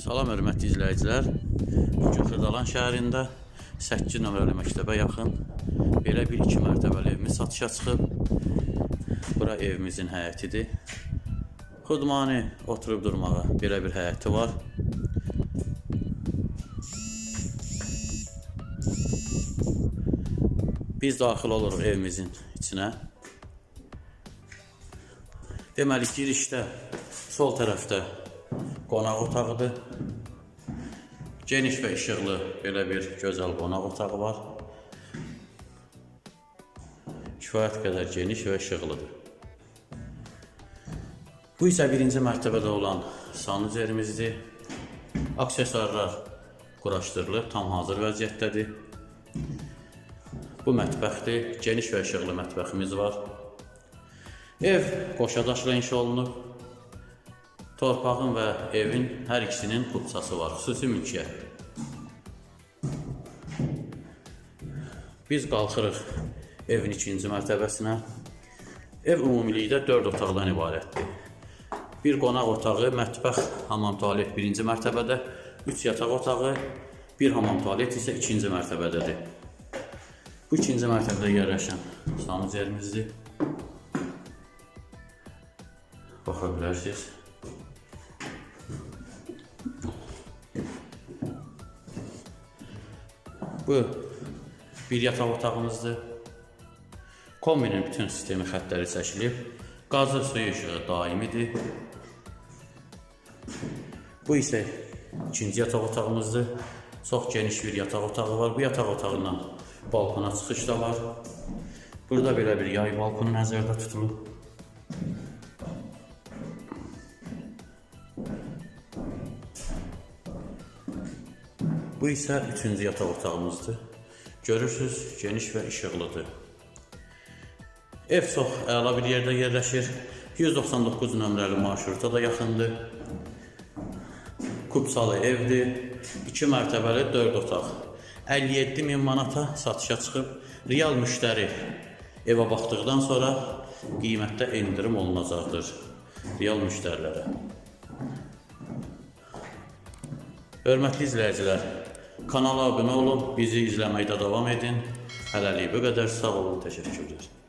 Salam hörmətli izləyicilər. Bu gün Xırdalan şəhərində 8 nömrəli məktəbə yaxın belə bir 2 mərtəbəli evimiz satışa çıxıb. Bura evimizin həyətidir. Xudmani oturub durmağa belə bir həyəti var. Biz daxil oluruq evimizin içinə. Deməli girişdə sol tərəfdə qonaq otağıdır. Geniş və işıqlı belə bir gözəl qonaq otağı var. Kifayət qədər geniş və işıqlıdır. Bu isə birinci mərtəbədə olan sanucerimizdir. Aksesuarlar quraşdırılıb, tam hazır vəziyyətdədir. Bu mətbəxdir, geniş və işıqlı mətbəximiz var. Ev qoşadaşla inşa olunub. Torpağın və evin hər ikisinin kupçası var, xüsusi mülkiyyət. Biz qalxırıq evin ikinci mərtəbəsinə. Ev ümumilikdə 4 otaqdan ibarətdir. Bir qonaq otağı, mətbəx, hamam tualet birinci mərtəbədə, 3 yataq otağı, bir hamam tualet isə ikinci mərtəbədədir. Bu ikinci mərtəbədə yerləşən sanucerimizdir. Baxa bilərsiniz. Bu bir yataq otağımızdır. Kombinin bütün sistemi xəttləri çəkilib. Qazı suyu işığı daimidir. Bu isə ikinci yataq otağımızdır. Çox geniş bir yataq otağı var. Bu yataq otağından balkona çıxış da var. Burada belə bir yay balkonu nəzərdə tutulub. Bu isə üçüncü yataq otağımızdır. Görürsüz, geniş və işıqlıdır. Ev çox əla bir yerdə yerləşir. 199 nömrəli marşruta da yaxındır. Kupsalı evdir. 2 mərtəbəli 4 otaq. 57 min manata satışa çıxıb. Real müştəri evə baxdıqdan sonra qiymətdə endirim olunacaqdır. Real müştərilərə. Hörmətli izləyicilər, kanala abunə olun, bizi izləməkdə davam edin. Hələlik bu qədər, sağ olun, təşəkkürlər.